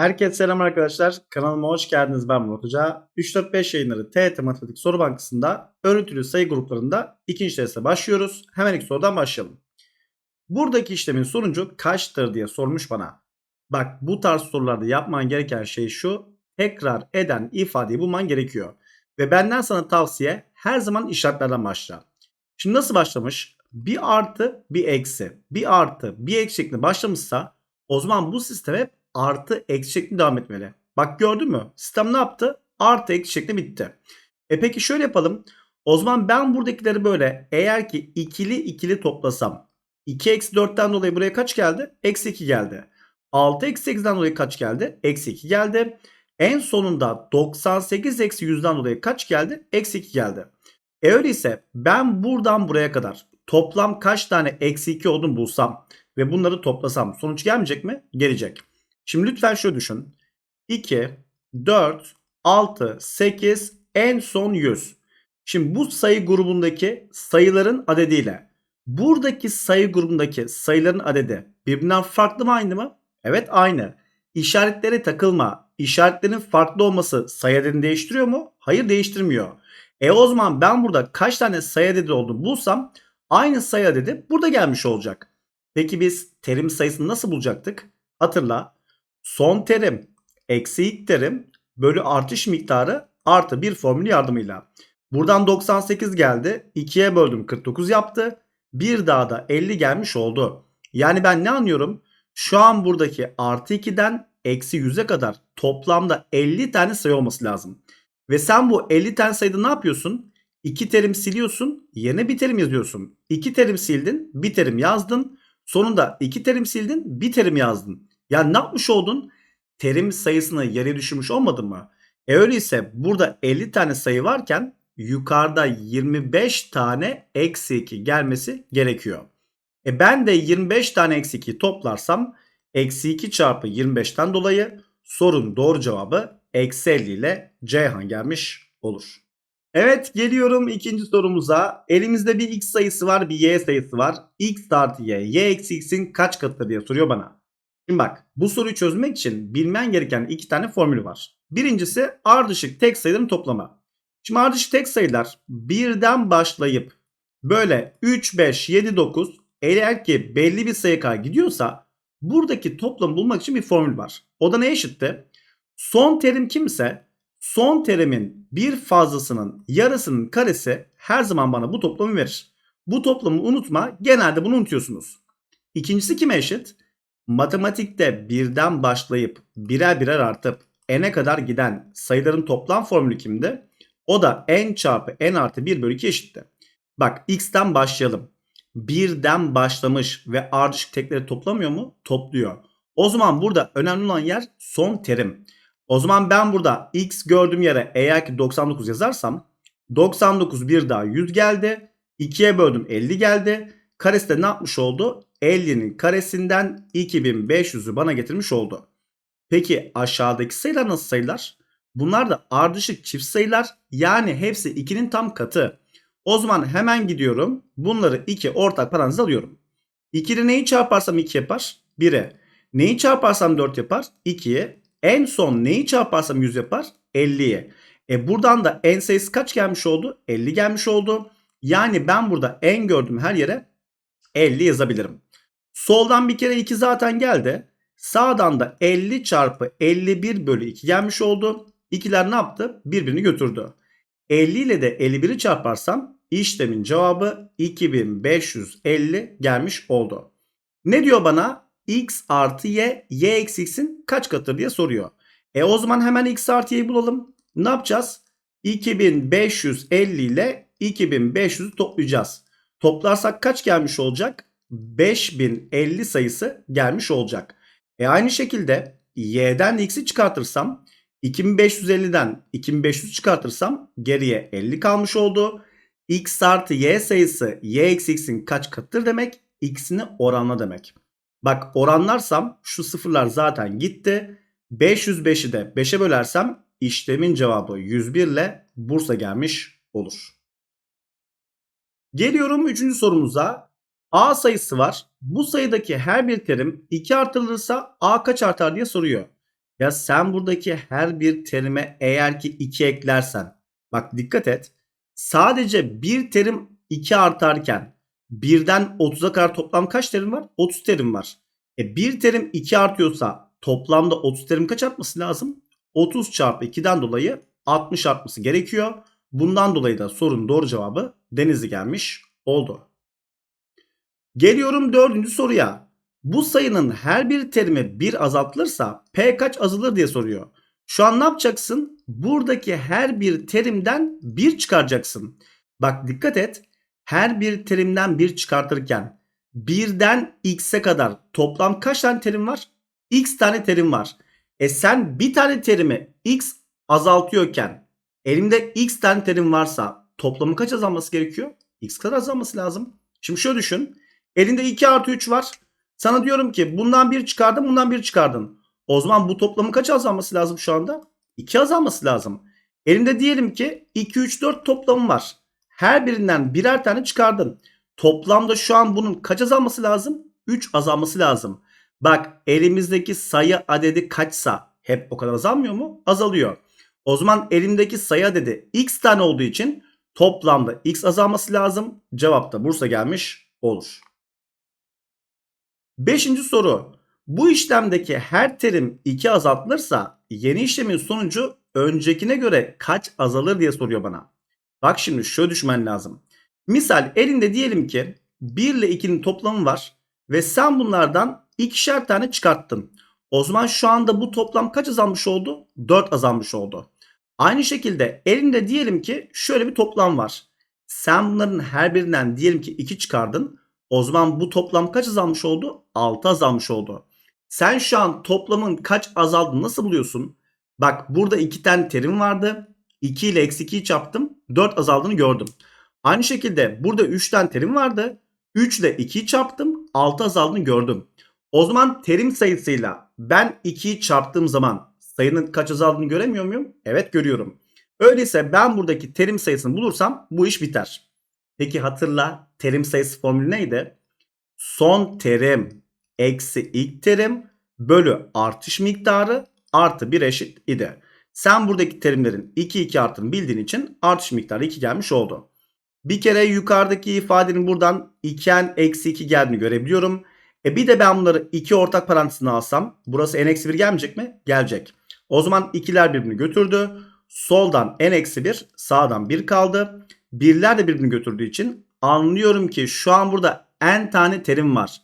Herkese selam arkadaşlar. Kanalıma hoş geldiniz. Ben Murat Hoca. 3-4-5 yayınları TET Matematik Soru Bankası'nda örüntülü sayı gruplarında ikinci teste başlıyoruz. Hemen ilk sorudan başlayalım. Buradaki işlemin sonucu kaçtır diye sormuş bana. Bak bu tarz sorularda yapman gereken şey şu. Tekrar eden ifadeyi bulman gerekiyor. Ve benden sana tavsiye her zaman işaretlerden başla. Şimdi nasıl başlamış? Bir artı bir eksi. Bir artı bir eksi şeklinde başlamışsa o zaman bu sistem hep artı eksi şeklinde devam etmeli. Bak gördün mü? Sistem ne yaptı? Artı eksi şeklinde bitti. E peki şöyle yapalım. O zaman ben buradakileri böyle eğer ki ikili ikili toplasam 2 eksi 4'ten dolayı buraya kaç geldi? Eksi 2 geldi. 6 eksi 8'den dolayı kaç geldi? Eksi 2 geldi. En sonunda 98 eksi 100'den dolayı kaç geldi? Eksi 2 geldi. E öyleyse ben buradan buraya kadar toplam kaç tane eksi 2 olduğunu bulsam ve bunları toplasam sonuç gelmeyecek mi? Gelecek. Şimdi lütfen şöyle düşün. 2, 4, 6, 8, en son 100. Şimdi bu sayı grubundaki sayıların adediyle buradaki sayı grubundaki sayıların adedi birbirinden farklı mı aynı mı? Evet aynı. İşaretlere takılma. İşaretlerin farklı olması sayı adedini değiştiriyor mu? Hayır değiştirmiyor. E o zaman ben burada kaç tane sayı adedi olduğunu bulsam aynı sayı adedi burada gelmiş olacak. Peki biz terim sayısını nasıl bulacaktık? Hatırla son terim eksi ilk terim bölü artış miktarı artı bir formülü yardımıyla. Buradan 98 geldi. 2'ye böldüm 49 yaptı. Bir daha da 50 gelmiş oldu. Yani ben ne anlıyorum? Şu an buradaki artı 2'den eksi 100'e kadar toplamda 50 tane sayı olması lazım. Ve sen bu 50 tane sayıda ne yapıyorsun? 2 terim siliyorsun. Yerine bir terim yazıyorsun. 2 terim sildin. Bir terim yazdın. Sonunda 2 terim sildin. Bir terim yazdın. Yani ne yapmış oldun? Terim sayısını yere düşürmüş olmadın mı? E öyleyse burada 50 tane sayı varken yukarıda 25 tane eksi 2 gelmesi gerekiyor. E ben de 25 tane eksi 2 toplarsam eksi 2 çarpı 25'ten dolayı sorun doğru cevabı eksi 50 ile Ceyhan gelmiş olur. Evet geliyorum ikinci sorumuza. Elimizde bir x sayısı var bir y sayısı var. x artı y, y eksi x'in kaç katıdır diye soruyor bana. Şimdi bak bu soruyu çözmek için bilmen gereken iki tane formül var. Birincisi ardışık tek sayıların toplamı. Şimdi ardışık tek sayılar birden başlayıp böyle 3, 5, 7, 9 eğer ki belli bir sayı kadar gidiyorsa buradaki toplamı bulmak için bir formül var. O da ne eşitti? Son terim kimse son terimin bir fazlasının yarısının karesi her zaman bana bu toplamı verir. Bu toplamı unutma genelde bunu unutuyorsunuz. İkincisi kime eşit? Matematikte birden başlayıp birer birer artıp n'e kadar giden sayıların toplam formülü kimdi? O da n çarpı n artı 1 bölü 2 eşitti. Bak x'ten başlayalım. Birden başlamış ve ardışık tekleri toplamıyor mu? Topluyor. O zaman burada önemli olan yer son terim. O zaman ben burada x gördüğüm yere eğer ki 99 yazarsam 99 bir daha 100 geldi. 2'ye böldüm 50 geldi. Karesi de ne yapmış oldu? 50'nin karesinden 2500'ü bana getirmiş oldu. Peki aşağıdaki sayılar nasıl sayılar? Bunlar da ardışık çift sayılar yani hepsi 2'nin tam katı. O zaman hemen gidiyorum. Bunları 2 ortak parantez alıyorum. 2 ile neyi çarparsam 2 yapar? 1'e. Neyi çarparsam 4 yapar? 2'ye. En son neyi çarparsam 100 yapar? 50'ye. E buradan da n sayısı kaç gelmiş oldu? 50 gelmiş oldu. Yani ben burada n gördüğüm her yere 50 yazabilirim. Soldan bir kere 2 zaten geldi. Sağdan da 50 çarpı 51 bölü 2 gelmiş oldu. İkiler ne yaptı? Birbirini götürdü. 50 ile de 51'i çarparsam işlemin cevabı 2550 gelmiş oldu. Ne diyor bana? x artı y, y eksi x'in kaç katıdır diye soruyor. E o zaman hemen x artı y'yi bulalım. Ne yapacağız? 2550 ile 2500'ü toplayacağız. Toplarsak kaç gelmiş olacak? 5050 sayısı gelmiş olacak. E aynı şekilde y'den x'i çıkartırsam 2550'den 2500 çıkartırsam geriye 50 kalmış oldu. x artı y sayısı y eksi x'in kaç katıdır demek? x'ini oranla demek. Bak oranlarsam şu sıfırlar zaten gitti. 505'i de 5'e bölersem işlemin cevabı 101 ile Bursa gelmiş olur. Geliyorum 3. sorumuza. A sayısı var. Bu sayıdaki her bir terim 2 artırılırsa A kaç artar diye soruyor. Ya sen buradaki her bir terime eğer ki 2 eklersen bak dikkat et. Sadece bir terim 2 artarken birden 30'a kadar toplam kaç terim var? 30 terim var. E bir terim 2 artıyorsa toplamda 30 terim kaç artması lazım? 30 çarpı 2'den dolayı 60 artması gerekiyor. Bundan dolayı da sorunun doğru cevabı Denizli gelmiş oldu. Geliyorum dördüncü soruya. Bu sayının her bir terimi 1 azaltılırsa P kaç azalır diye soruyor. Şu an ne yapacaksın? Buradaki her bir terimden 1 çıkaracaksın. Bak dikkat et. Her bir terimden 1 çıkartırken birden x'e kadar toplam kaç tane terim var? x tane terim var. E sen bir tane terimi x azaltıyorken elimde x tane terim varsa toplamı kaç azalması gerekiyor? x kadar azalması lazım. Şimdi şöyle düşün. Elinde 2 artı 3 var. Sana diyorum ki bundan 1 çıkardın bundan 1 çıkardın. O zaman bu toplamın kaç azalması lazım şu anda? 2 azalması lazım. Elimde diyelim ki 2, 3, 4 toplamı var. Her birinden birer tane çıkardın. Toplamda şu an bunun kaç azalması lazım? 3 azalması lazım. Bak elimizdeki sayı adedi kaçsa hep o kadar azalmıyor mu? Azalıyor. O zaman elimdeki sayı adedi x tane olduğu için toplamda x azalması lazım. Cevap da Bursa gelmiş olur. Beşinci soru. Bu işlemdeki her terim 2 azaltılırsa yeni işlemin sonucu öncekine göre kaç azalır diye soruyor bana. Bak şimdi şöyle düşmen lazım. Misal elinde diyelim ki 1 ile 2'nin toplamı var ve sen bunlardan ikişer tane çıkarttın. O zaman şu anda bu toplam kaç azalmış oldu? 4 azalmış oldu. Aynı şekilde elinde diyelim ki şöyle bir toplam var. Sen bunların her birinden diyelim ki 2 çıkardın. O zaman bu toplam kaç azalmış oldu? 6 azalmış oldu. Sen şu an toplamın kaç azaldığını nasıl buluyorsun? Bak burada 2 tane terim vardı. 2 ile eksi 2'yi çarptım. 4 azaldığını gördüm. Aynı şekilde burada 3 tane terim vardı. 3 ile 2'yi çarptım. 6 azaldığını gördüm. O zaman terim sayısıyla ben 2'yi çarptığım zaman sayının kaç azaldığını göremiyor muyum? Evet görüyorum. Öyleyse ben buradaki terim sayısını bulursam bu iş biter. Peki hatırla terim sayısı formülü neydi? Son terim eksi ilk terim bölü artış miktarı artı 1 eşit idi. Sen buradaki terimlerin 2 2 arttığını bildiğin için artış miktarı 2 gelmiş oldu. Bir kere yukarıdaki ifadenin buradan 2n eksi 2 geldiğini görebiliyorum. E bir de ben bunları 2 ortak parantezine alsam burası n eksi 1 gelmeyecek mi? Gelecek. O zaman ikiler birbirini götürdü. Soldan n eksi 1 sağdan 1 kaldı. Birler de birbirini götürdüğü için anlıyorum ki şu an burada n tane terim var.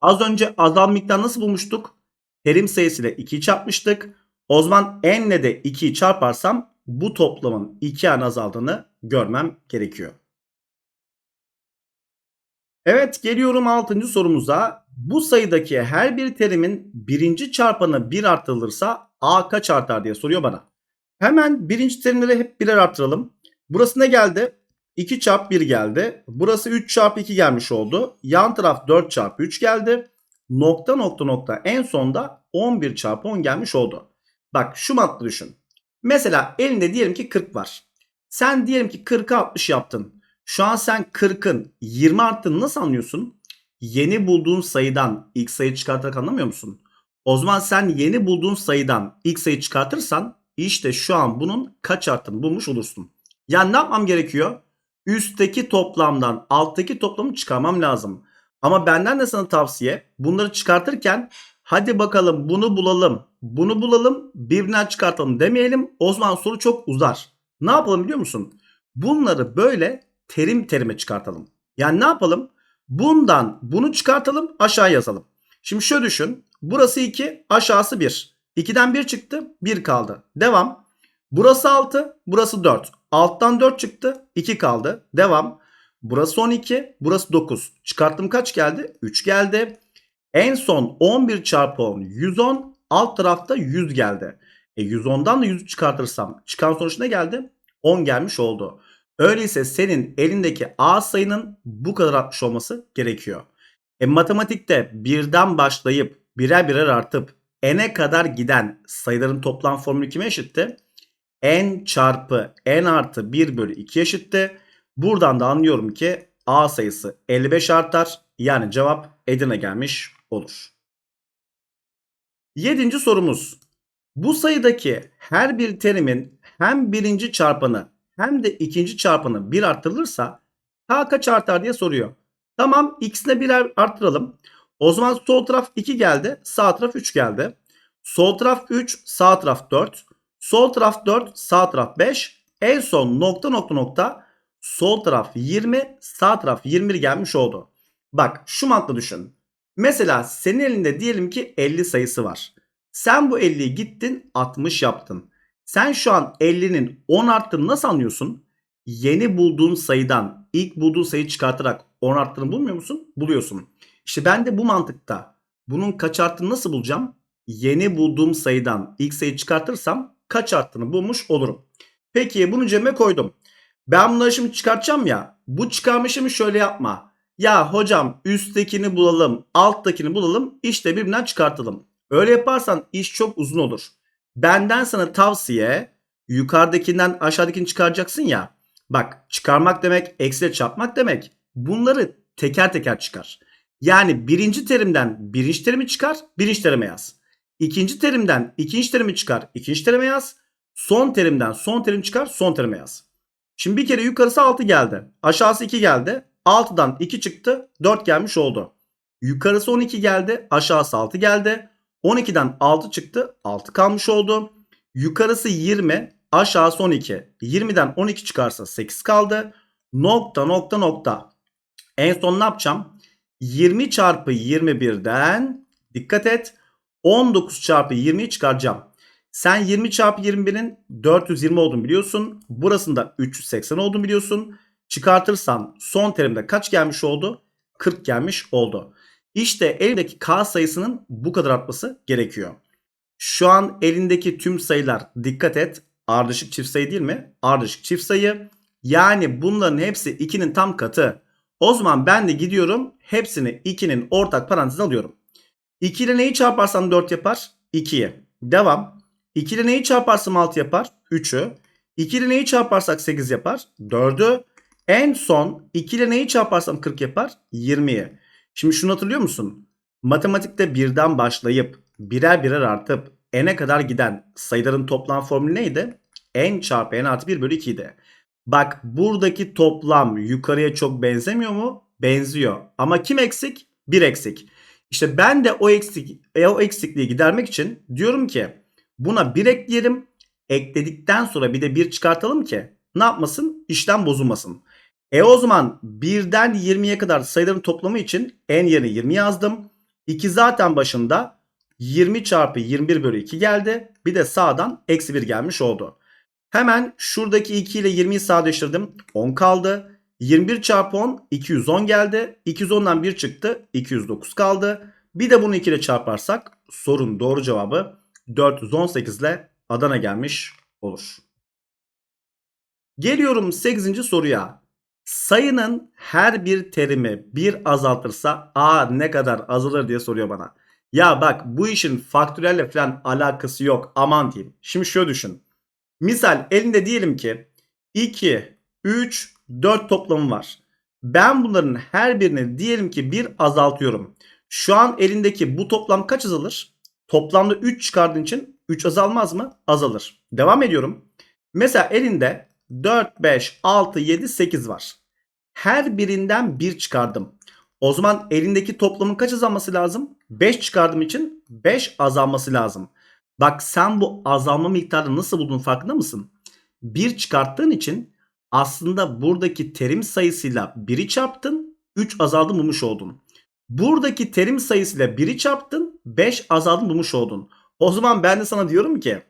Az önce azal miktarı nasıl bulmuştuk? Terim sayısıyla 2'yi çarpmıştık. O zaman n ile de 2'yi çarparsam bu toplamın 2n azaldığını görmem gerekiyor. Evet geliyorum 6. sorumuza. Bu sayıdaki her bir terimin birinci çarpanı 1 artırılırsa a kaç artar diye soruyor bana. Hemen birinci terimleri hep birer artıralım. Burası ne geldi? 2 çarpı 1 geldi. Burası 3 çarpı 2 gelmiş oldu. Yan taraf 4 çarpı 3 geldi. Nokta nokta nokta en sonda 11 çarpı 10 gelmiş oldu. Bak şu mantığı düşün. Mesela elinde diyelim ki 40 var. Sen diyelim ki 40'ı 60 yaptın. Şu an sen 40'ın 20 arttığını nasıl anlıyorsun? Yeni bulduğun sayıdan ilk sayı çıkartarak anlamıyor musun? O zaman sen yeni bulduğun sayıdan ilk sayı çıkartırsan işte şu an bunun kaç arttığını bulmuş olursun. Yani ne yapmam gerekiyor? Üstteki toplamdan alttaki toplamı çıkarmam lazım. Ama benden de sana tavsiye bunları çıkartırken hadi bakalım bunu bulalım, bunu bulalım, birbirinden çıkartalım demeyelim. O zaman soru çok uzar. Ne yapalım biliyor musun? Bunları böyle terim terime çıkartalım. Yani ne yapalım? Bundan bunu çıkartalım aşağı yazalım. Şimdi şöyle düşün. Burası 2 aşağısı 1. 2'den 1 çıktı 1 kaldı. Devam. Burası 6 burası 4. Alttan 4 çıktı 2 kaldı. Devam. Burası 12 burası 9. Çıkarttım kaç geldi? 3 geldi. En son 11 çarpı 10 110 alt tarafta 100 geldi. E 110'dan da 100 çıkartırsam çıkan sonuç ne geldi? 10 gelmiş oldu. Öyleyse senin elindeki A sayının bu kadar artmış olması gerekiyor. E matematikte birden başlayıp birer birer artıp n'e kadar giden sayıların toplam formülü kime eşitti? N çarpı n artı 1 bölü 2 eşitti. Buradan da anlıyorum ki A sayısı 55 artar. Yani cevap Edirne gelmiş olur. Yedinci sorumuz. Bu sayıdaki her bir terimin hem birinci çarpanı hem de ikinci çarpanı 1 arttırılırsa k kaç artar diye soruyor. Tamam x'ine birer arttıralım. O zaman sol taraf 2 geldi. Sağ taraf 3 geldi. Sol taraf 3, sağ taraf 4. Sol taraf 4, sağ taraf 5. En son nokta nokta nokta sol taraf 20, sağ taraf 21 gelmiş oldu. Bak şu mantıkla düşün. Mesela senin elinde diyelim ki 50 sayısı var. Sen bu 50'yi gittin 60 yaptın. Sen şu an 50'nin 10 arttığını nasıl anlıyorsun? Yeni bulduğun sayıdan ilk bulduğun sayıyı çıkartarak 10 arttığını bulmuyor musun? Buluyorsun. İşte ben de bu mantıkta bunun kaç arttığını nasıl bulacağım? Yeni bulduğum sayıdan ilk sayıyı çıkartırsam kaç arttığını bulmuş olurum. Peki bunu cebime koydum. Ben bunları şimdi çıkartacağım ya. Bu çıkarma işlemi şöyle yapma. Ya hocam üsttekini bulalım, alttakini bulalım, işte birbirinden çıkartalım. Öyle yaparsan iş çok uzun olur. Benden sana tavsiye yukarıdakinden aşağıdakini çıkaracaksın ya. Bak çıkarmak demek eksiyle çarpmak demek. Bunları teker teker çıkar. Yani birinci terimden birinci terimi çıkar, birinci terime yaz. İkinci terimden ikinci terimi çıkar, ikinci terime yaz. Son terimden son terim çıkar, son terime yaz. Şimdi bir kere yukarısı 6 geldi. Aşağısı 2 geldi. 6'dan 2 çıktı. 4 gelmiş oldu. Yukarısı 12 geldi. Aşağısı 6 geldi. 12'den 6 çıktı. 6 kalmış oldu. Yukarısı 20. Aşağısı 12. 20'den 12 çıkarsa 8 kaldı. Nokta nokta nokta. En son ne yapacağım? 20 çarpı 21'den dikkat et 19 çarpı 20'yi çıkaracağım. Sen 20 çarpı 21'in 420 olduğunu biliyorsun. Burasında 380 olduğunu biliyorsun. Çıkartırsan son terimde kaç gelmiş oldu? 40 gelmiş oldu. İşte elindeki k sayısının bu kadar artması gerekiyor. Şu an elindeki tüm sayılar dikkat et ardışık çift sayı değil mi? Ardışık çift sayı. Yani bunların hepsi 2'nin tam katı. O zaman ben de gidiyorum hepsini 2'nin ortak parantezine alıyorum. 2 ile neyi çarparsam 4 yapar? 2'yi. Devam. 2 ile neyi çarparsam 6 yapar? 3'ü. 2 ile neyi çarparsak 8 yapar? 4'ü. En son 2 ile neyi çarparsam 40 yapar? 20'yi. Şimdi şunu hatırlıyor musun? Matematikte birden başlayıp birer birer artıp n'e kadar giden sayıların toplam formülü neydi? n çarpı n artı 1 bölü 2 idi. Bak buradaki toplam yukarıya çok benzemiyor mu? Benziyor. Ama kim eksik? 1 eksik. İşte ben de o eksik e, o eksikliği gidermek için diyorum ki buna 1 ekleyelim. Ekledikten sonra bir de 1 çıkartalım ki ne yapmasın? İşlem bozulmasın. E o zaman 1'den 20'ye kadar sayıların toplamı için n yerine 20 yazdım. 2 zaten başında 20 çarpı 21 bölü 2 geldi. Bir de sağdan eksi 1 gelmiş oldu. Hemen şuradaki 2 ile 20'yi sadeleştirdim. 10 kaldı. 21 çarpı 10 210 geldi. 210'dan 1 çıktı. 209 kaldı. Bir de bunu 2 ile çarparsak sorun doğru cevabı 418 ile Adana gelmiş olur. Geliyorum 8. soruya. Sayının her bir terimi bir azaltırsa a ne kadar azalır diye soruyor bana. Ya bak bu işin faktörelle falan alakası yok aman diyeyim. Şimdi şöyle düşün. Misal elinde diyelim ki 2, 3, 4 toplamı var. Ben bunların her birini diyelim ki bir azaltıyorum. Şu an elindeki bu toplam kaç azalır? Toplamda 3 çıkardığın için 3 azalmaz mı? Azalır. Devam ediyorum. Mesela elinde 4, 5, 6, 7, 8 var. Her birinden 1 çıkardım. O zaman elindeki toplamın kaç azalması lazım? 5 çıkardığım için 5 azalması lazım. Bak sen bu azalma miktarını nasıl buldun farkında mısın? 1 çıkarttığın için aslında buradaki terim sayısıyla 1'i çarptın 3 azaldı bulmuş oldun. Buradaki terim sayısıyla 1'i çarptın 5 azaldı bulmuş oldun. O zaman ben de sana diyorum ki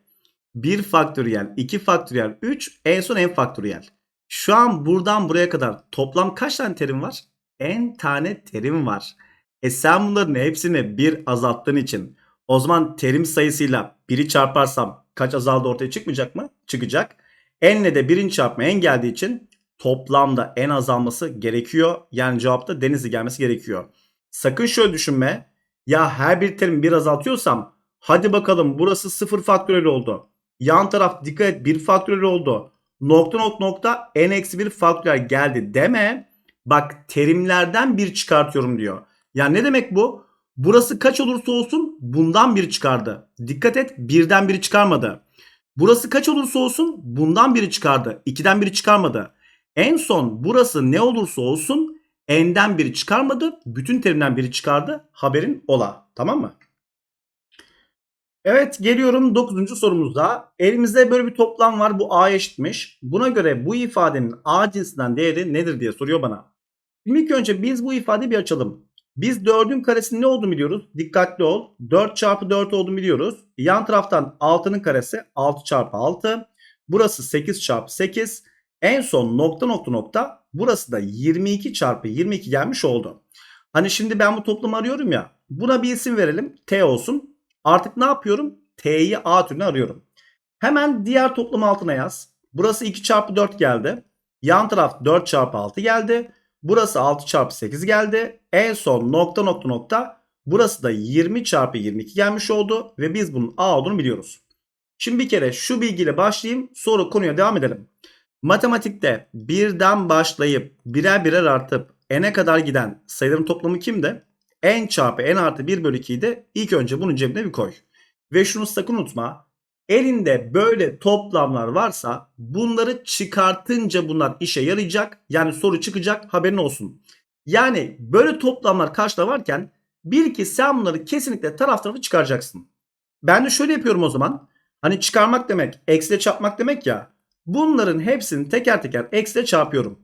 1 faktöriyel, 2 faktöriyel, 3 en son n faktöriyel. Şu an buradan buraya kadar toplam kaç tane terim var? n tane terim var. E sen bunların hepsini 1 azalttığın için o zaman terim sayısıyla 1'i çarparsam kaç azaldı ortaya çıkmayacak mı? Çıkacak. N ile de 1'in çarpma n geldiği için toplamda n azalması gerekiyor. Yani cevapta denizli gelmesi gerekiyor. Sakın şöyle düşünme. Ya her bir terim 1 azaltıyorsam hadi bakalım burası 0 faktörel oldu. Yan taraf dikkat et 1 faktörel oldu. Nokta nokta nokta n eksi 1 faktörel geldi deme. Bak terimlerden bir çıkartıyorum diyor. Ya ne demek bu? Burası kaç olursa olsun bundan biri çıkardı. Dikkat et birden biri çıkarmadı. Burası kaç olursa olsun bundan biri çıkardı. 2'den biri çıkarmadı. En son burası ne olursa olsun n'den biri çıkarmadı. Bütün terimden biri çıkardı. Haberin ola. Tamam mı? Evet geliyorum 9. sorumuzda. Elimizde böyle bir toplam var. Bu a eşitmiş. Buna göre bu ifadenin a cinsinden değeri nedir diye soruyor bana. Şimdi ilk önce biz bu ifadeyi bir açalım. Biz 4'ün karesinin ne olduğunu biliyoruz. Dikkatli ol. 4 çarpı 4 olduğunu biliyoruz. Yan taraftan 6'nın karesi 6 çarpı 6. Burası 8 çarpı 8. En son nokta nokta nokta. Burası da 22 çarpı 22 gelmiş oldu. Hani şimdi ben bu toplamı arıyorum ya. Buna bir isim verelim. T olsun. Artık ne yapıyorum? T'yi A türüne arıyorum. Hemen diğer toplam altına yaz. Burası 2 çarpı 4 geldi. Yan taraf 4 çarpı 6 geldi. Burası 6 çarpı 8 geldi. En son nokta nokta nokta. Burası da 20 çarpı 22 gelmiş oldu. Ve biz bunun A olduğunu biliyoruz. Şimdi bir kere şu bilgiyle başlayayım. Sonra konuya devam edelim. Matematikte birden başlayıp birer birer artıp n'e kadar giden sayıların toplamı kimdi? n çarpı n artı 1 bölü 2'yi de ilk önce bunun cebine bir koy. Ve şunu sakın unutma. Elinde böyle toplamlar varsa bunları çıkartınca bunlar işe yarayacak. Yani soru çıkacak haberin olsun. Yani böyle toplamlar karşıda varken bil ki sen bunları kesinlikle taraf tarafı çıkaracaksın. Ben de şöyle yapıyorum o zaman. Hani çıkarmak demek eksiyle çarpmak demek ya. Bunların hepsini teker teker eksiyle çarpıyorum.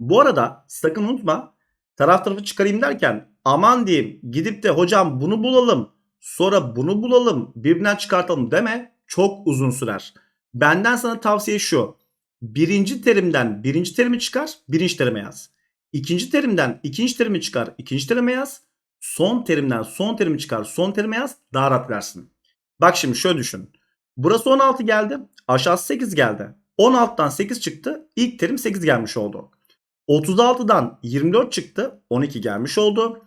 Bu arada sakın unutma taraf tarafı çıkarayım derken aman diyeyim gidip de hocam bunu bulalım sonra bunu bulalım birbirinden çıkartalım deme çok uzun sürer. Benden sana tavsiye şu. Birinci terimden birinci terimi çıkar birinci terime yaz. İkinci terimden ikinci terimi çıkar ikinci terime yaz. Son terimden son terimi çıkar son terime yaz daha rahat versin. Bak şimdi şöyle düşün. Burası 16 geldi aşağısı 8 geldi. 16'dan 8 çıktı ilk terim 8 gelmiş oldu. 36'dan 24 çıktı 12 gelmiş oldu.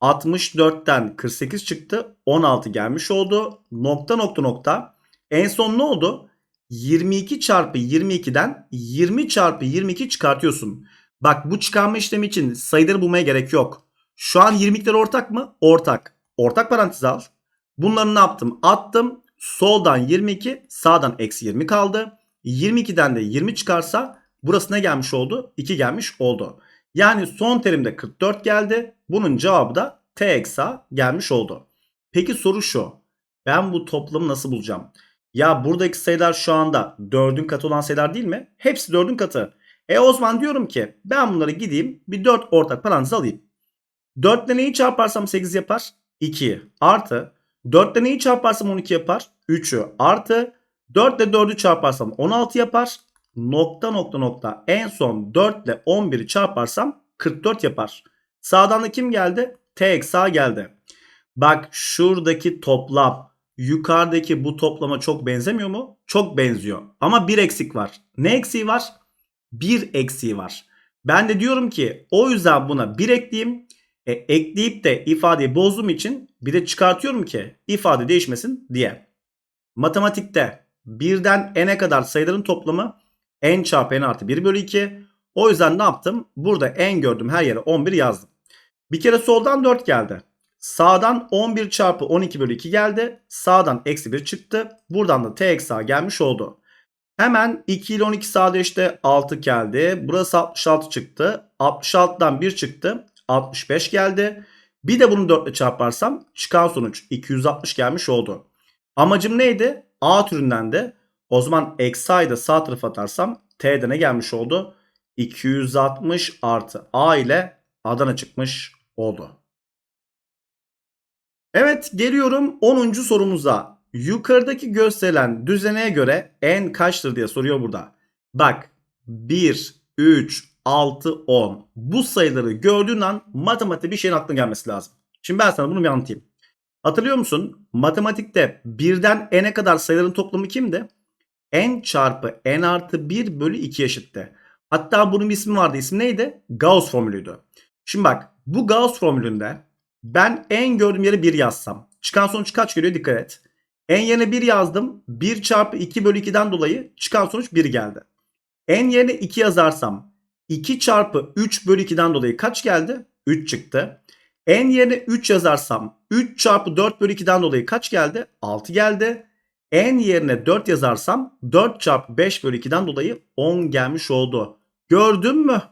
64'ten 48 çıktı 16 gelmiş oldu. Nokta nokta nokta. En son ne oldu? 22 çarpı 22'den 20 çarpı 22 çıkartıyorsun. Bak bu çıkarma işlemi için sayıları bulmaya gerek yok. Şu an 22'ler ortak mı? Ortak. Ortak parantez al. Bunları ne yaptım? Attım. Soldan 22 sağdan eksi 20 kaldı. 22'den de 20 çıkarsa burası ne gelmiş oldu? 2 gelmiş oldu. Yani son terimde 44 geldi. Bunun cevabı da t eksi gelmiş oldu. Peki soru şu. Ben bu toplamı nasıl bulacağım? Ya buradaki sayılar şu anda 4'ün katı olan sayılar değil mi? Hepsi 4'ün katı. E o zaman diyorum ki ben bunları gideyim bir 4 ortak parantez alayım. 4 ile neyi çarparsam 8 yapar? 2 artı 4 ile neyi çarparsam 12 yapar? 3'ü artı 4 ile 4'ü çarparsam 16 yapar. Nokta nokta nokta en son 4 ile 11'i çarparsam 44 yapar. Sağdan da kim geldi? T eksi A geldi. Bak şuradaki toplam yukarıdaki bu toplama çok benzemiyor mu? Çok benziyor. Ama bir eksik var. Ne eksiği var? Bir eksiği var. Ben de diyorum ki o yüzden buna bir ekleyeyim. E, ekleyip de ifadeyi bozduğum için bir de çıkartıyorum ki ifade değişmesin diye. Matematikte birden n'e kadar sayıların toplamı n çarpı n artı 1 bölü 2. O yüzden ne yaptım? Burada n gördüm her yere 11 yazdım. Bir kere soldan 4 geldi. Sağdan 11 çarpı 12 bölü 2 geldi. Sağdan eksi 1 çıktı. Buradan da t eksi a gelmiş oldu. Hemen 2 ile 12 sadeleşti. 6 geldi. Burası 66 çıktı. 66'dan 1 çıktı. 65 geldi. Bir de bunu 4 ile çarparsam çıkan sonuç 260 gelmiş oldu. Amacım neydi? A türünden de o zaman eksi a'yı da sağ tarafa atarsam t'de ne gelmiş oldu? 260 artı a ile Adana çıkmış oldu. Evet geliyorum 10. sorumuza. Yukarıdaki gösterilen düzeneye göre n kaçtır diye soruyor burada. Bak 1, 3, 6, 10. Bu sayıları gördüğün an matematikte bir şeyin aklına gelmesi lazım. Şimdi ben sana bunu bir anlatayım. Hatırlıyor musun? Matematikte birden n'e kadar sayıların toplamı kimdi? n çarpı n artı 1 bölü 2 eşitti. Hatta bunun bir ismi vardı. İsmi neydi? Gauss formülüydü. Şimdi bak bu Gauss formülünde ben en gördüğüm yere 1 yazsam. Çıkan sonuç kaç geliyor dikkat et. En yerine 1 yazdım. 1 çarpı 2 bölü 2'den dolayı çıkan sonuç 1 geldi. En yerine 2 yazarsam 2 çarpı 3 bölü 2'den dolayı kaç geldi? 3 çıktı. n yerine 3 yazarsam 3 çarpı 4 bölü 2'den dolayı kaç geldi? 6 geldi. n yerine 4 yazarsam 4 çarpı 5 bölü 2'den dolayı 10 gelmiş oldu. Gördün mü?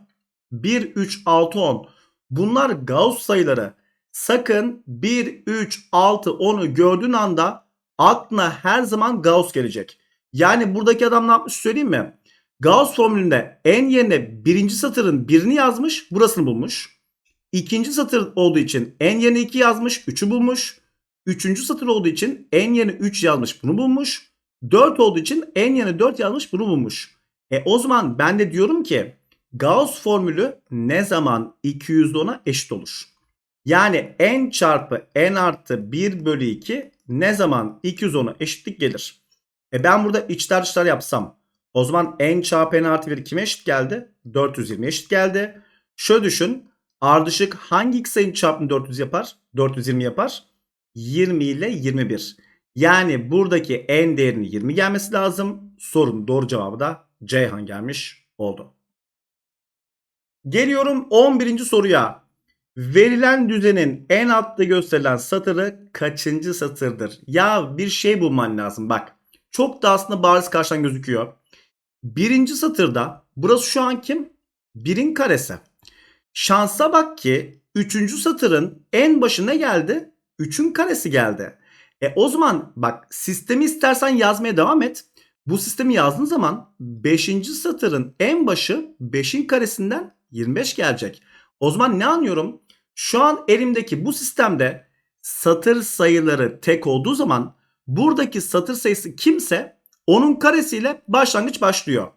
1, 3, 6, 10. Bunlar Gauss sayıları. Sakın 1, 3, 6, 10'u gördüğün anda aklına her zaman Gauss gelecek. Yani buradaki adam ne yapmış söyleyeyim mi? Gauss formülünde n yerine birinci satırın birini yazmış, burasını bulmuş. İkinci satır olduğu için n yerine 2 yazmış, 3'ü bulmuş. Üçüncü satır olduğu için n yerine 3 yazmış, bunu bulmuş. 4 olduğu için n yerine 4 yazmış, bunu bulmuş. E o zaman ben de diyorum ki Gauss formülü ne zaman 210'a eşit olur? Yani n çarpı n artı 1 bölü 2 ne zaman 210'a eşitlik gelir? E ben burada içler dışlar yapsam o zaman n çarpı n artı 1 kime eşit geldi? 420 eşit geldi. Şöyle düşün. Ardışık hangi iki sayının çarpımı 400 yapar? 420 yapar. 20 ile 21. Yani buradaki n değerinin 20 gelmesi lazım. Sorunun doğru cevabı da Ceyhan gelmiş oldu. Geliyorum 11. soruya. Verilen düzenin en altta gösterilen satırı kaçıncı satırdır? Ya bir şey bulman lazım bak. Çok da aslında bariz karşıdan gözüküyor. Birinci satırda burası şu an kim? Birin karesi. Şansa bak ki üçüncü satırın en başına geldi? Üçün karesi geldi. E o zaman bak sistemi istersen yazmaya devam et. Bu sistemi yazdığın zaman 5. satırın en başı 5'in karesinden 25 gelecek. O zaman ne anlıyorum? Şu an elimdeki bu sistemde satır sayıları tek olduğu zaman buradaki satır sayısı kimse onun karesiyle başlangıç başlıyor.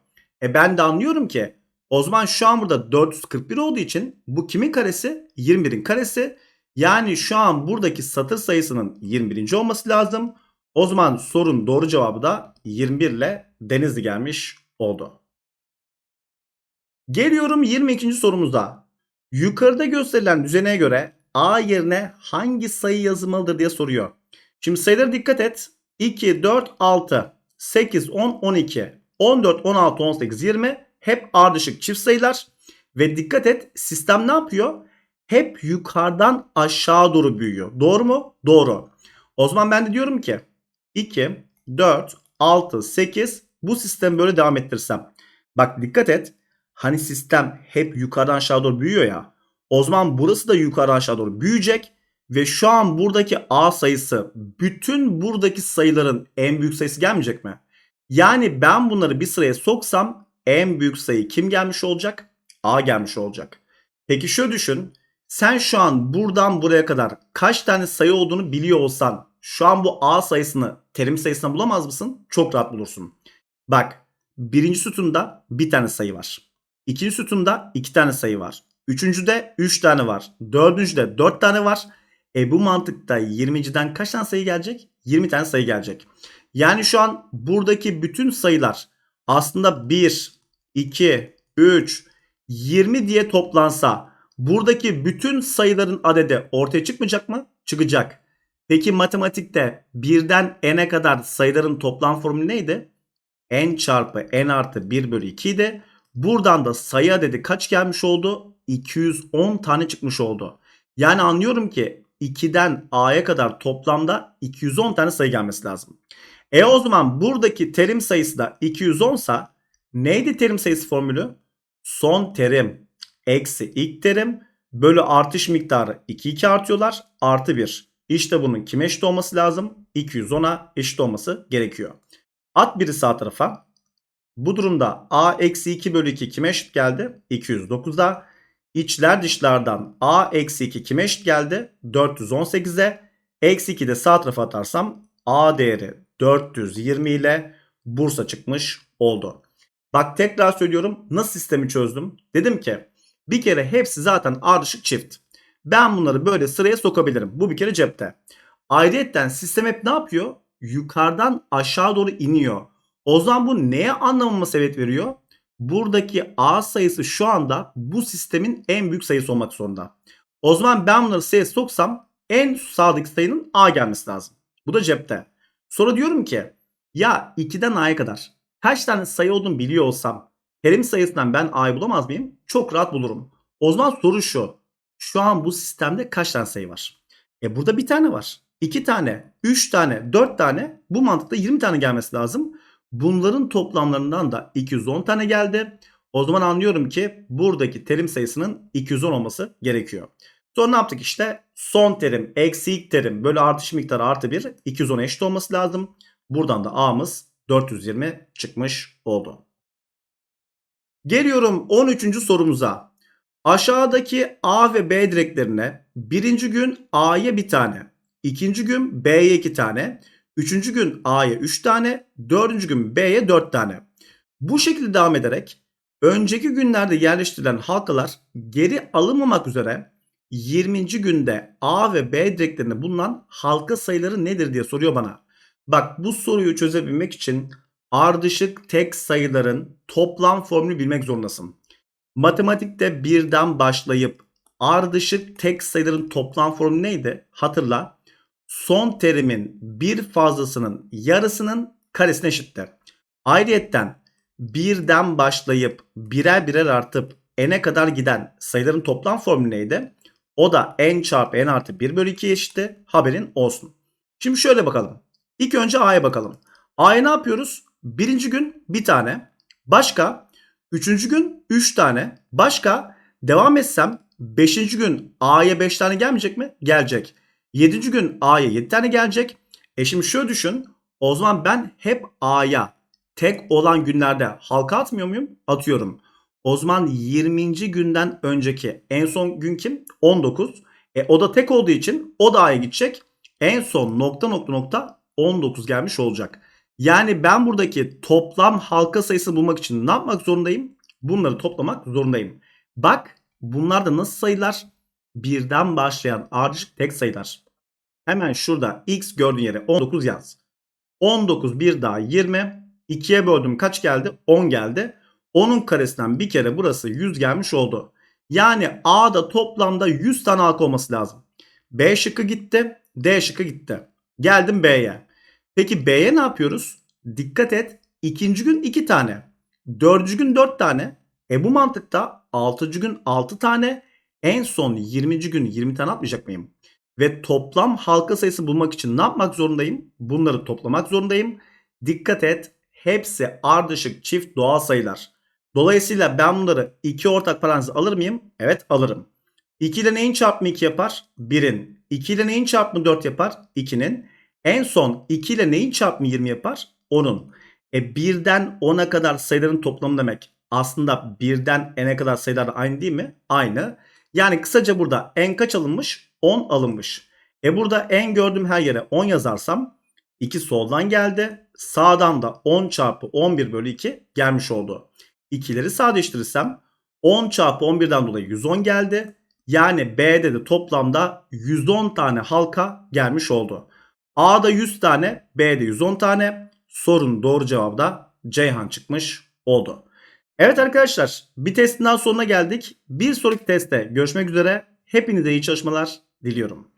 E ben de anlıyorum ki o zaman şu an burada 441 olduğu için bu kimin karesi? 21'in karesi. Yani şu an buradaki satır sayısının 21. olması lazım. O zaman sorun doğru cevabı da 21 ile Denizli gelmiş oldu. Geliyorum 22. sorumuza. Yukarıda gösterilen düzene göre A yerine hangi sayı yazılmalıdır diye soruyor. Şimdi sayılara dikkat et. 2, 4, 6, 8, 10, 12, 14, 16, 18, 20 hep ardışık çift sayılar. Ve dikkat et sistem ne yapıyor? Hep yukarıdan aşağı doğru büyüyor. Doğru mu? Doğru. O zaman ben de diyorum ki 2, 4, 6, 8 bu sistemi böyle devam ettirsem. Bak dikkat et. Hani sistem hep yukarıdan aşağı doğru büyüyor ya. O zaman burası da yukarıdan aşağı doğru büyüyecek. Ve şu an buradaki A sayısı bütün buradaki sayıların en büyük sayısı gelmeyecek mi? Yani ben bunları bir sıraya soksam en büyük sayı kim gelmiş olacak? A gelmiş olacak. Peki şöyle düşün. Sen şu an buradan buraya kadar kaç tane sayı olduğunu biliyor olsan şu an bu A sayısını terim sayısına bulamaz mısın? Çok rahat bulursun. Bak birinci sütunda bir tane sayı var. İkinci sütunda iki tane sayı var. Üçüncüde üç tane var. Dördüncüde dört tane var. E bu mantıkta 20'ciden kaç tane sayı gelecek? 20 tane sayı gelecek. Yani şu an buradaki bütün sayılar aslında 1, 2, 3, 20 diye toplansa buradaki bütün sayıların adedi ortaya çıkmayacak mı? Çıkacak. Peki matematikte birden n'e kadar sayıların toplam formülü neydi? n çarpı n artı 1 bölü 2 idi. Buradan da sayı adedi kaç gelmiş oldu? 210 tane çıkmış oldu. Yani anlıyorum ki 2'den a'ya kadar toplamda 210 tane sayı gelmesi lazım. E o zaman buradaki terim sayısı da 210 sa neydi terim sayısı formülü? Son terim eksi ilk terim bölü artış miktarı 2 2 artıyorlar artı 1. İşte bunun kime eşit olması lazım? 210'a eşit olması gerekiyor. At biri sağ tarafa. Bu durumda a eksi 2 bölü 2 kime eşit geldi? 209'a. İçler dışlardan a eksi 2 kime eşit geldi? 418'e. Eksi 2 de sağ tarafa atarsam a değeri 420 ile Bursa çıkmış oldu. Bak tekrar söylüyorum nasıl sistemi çözdüm? Dedim ki bir kere hepsi zaten ardışık çift. Ben bunları böyle sıraya sokabilirim. Bu bir kere cepte. Ayrıyeten sistem hep ne yapıyor? Yukarıdan aşağı doğru iniyor. O zaman bu neye anlamama sebep veriyor? Buradaki A sayısı şu anda bu sistemin en büyük sayısı olmak zorunda. O zaman ben bunları sıraya soksam en sağdaki sayının A gelmesi lazım. Bu da cepte. Sonra diyorum ki ya 2'den A'ya kadar kaç tane sayı olduğunu biliyor olsam terim sayısından ben A'yı bulamaz mıyım? Çok rahat bulurum. O zaman soru şu. Şu an bu sistemde kaç tane sayı var? E burada bir tane var. 2 tane, 3 tane, 4 tane bu mantıkta 20 tane gelmesi lazım. Bunların toplamlarından da 210 tane geldi. O zaman anlıyorum ki buradaki terim sayısının 210 olması gerekiyor. Sonra ne yaptık işte? Son terim, eksi ilk terim bölü artış miktarı artı 1 210 eşit olması lazım. Buradan da A'mız 420 çıkmış oldu. Geliyorum 13. sorumuza. Aşağıdaki A ve B direklerine birinci gün A'ya bir tane, ikinci gün B'ye iki tane, üçüncü gün A'ya üç tane, dördüncü gün B'ye dört tane. Bu şekilde devam ederek önceki günlerde yerleştirilen halkalar geri alınmamak üzere 20. günde A ve B direklerinde bulunan halka sayıları nedir diye soruyor bana. Bak bu soruyu çözebilmek için ardışık tek sayıların toplam formülü bilmek zorundasın. Matematikte birden başlayıp ardışık tek sayıların toplam formülü neydi? Hatırla. Son terimin bir fazlasının yarısının karesine eşittir. Ayrıyetten birden başlayıp birer birer artıp n'e kadar giden sayıların toplam formülü neydi? O da n çarpı n artı 1 bölü 2 eşitti. Haberin olsun. Şimdi şöyle bakalım. İlk önce A'ya bakalım. A'ya ne yapıyoruz? Birinci gün bir tane. Başka? Üçüncü gün 3 tane. Başka? Devam etsem 5. gün A'ya 5 tane gelmeyecek mi? Gelecek. 7. gün A'ya 7 tane gelecek. E şimdi şöyle düşün. O zaman ben hep A'ya tek olan günlerde halka atmıyor muyum? Atıyorum. O zaman 20. günden önceki en son gün kim? 19. E o da tek olduğu için o da A'ya gidecek. En son nokta nokta nokta 19 gelmiş olacak. Yani ben buradaki toplam halka sayısını bulmak için ne yapmak zorundayım? Bunları toplamak zorundayım. Bak bunlar da nasıl sayılar? Birden başlayan ardışık tek sayılar. Hemen şurada x gördüğün yere 19 yaz. 19 bir daha 20. 2'ye böldüm kaç geldi? 10 geldi. 10'un karesinden bir kere burası 100 gelmiş oldu. Yani A'da toplamda 100 tane halka olması lazım. B şıkkı gitti. D şıkkı gitti. Geldim B'ye. Peki B'ye ne yapıyoruz? Dikkat et. ikinci gün 2 tane. Dördüncü gün 4 tane. E bu mantıkta 6. gün 6 tane. En son 20. gün 20 tane atmayacak mıyım? Ve toplam halka sayısı bulmak için ne yapmak zorundayım? Bunları toplamak zorundayım. Dikkat et. Hepsi ardışık çift doğal sayılar. Dolayısıyla ben bunları iki ortak parantez alır mıyım? Evet alırım. 2 ile neyin çarpımı 2 yapar? 1'in. 2 ile neyin çarpımı 4 yapar? 2'nin. En son 2 ile neyin çarpımı 20 yapar? 10'un. E 1'den 10'a kadar sayıların toplamı demek. Aslında 1'den n'e kadar sayılar aynı değil mi? Aynı. Yani kısaca burada n kaç alınmış? 10 alınmış. E burada n gördüğüm her yere 10 yazarsam 2 soldan geldi. Sağdan da 10 çarpı 11 bölü 2 gelmiş oldu. İkileri sadeleştirirsem 10 çarpı 11'den dolayı 110 geldi. Yani B'de de toplamda 110 tane halka gelmiş oldu. A'da 100 tane, B'de 110 tane. Sorunun doğru cevabı da Ceyhan çıkmış oldu. Evet arkadaşlar bir testin daha sonuna geldik. Bir sonraki testte görüşmek üzere. Hepinize iyi çalışmalar diliyorum.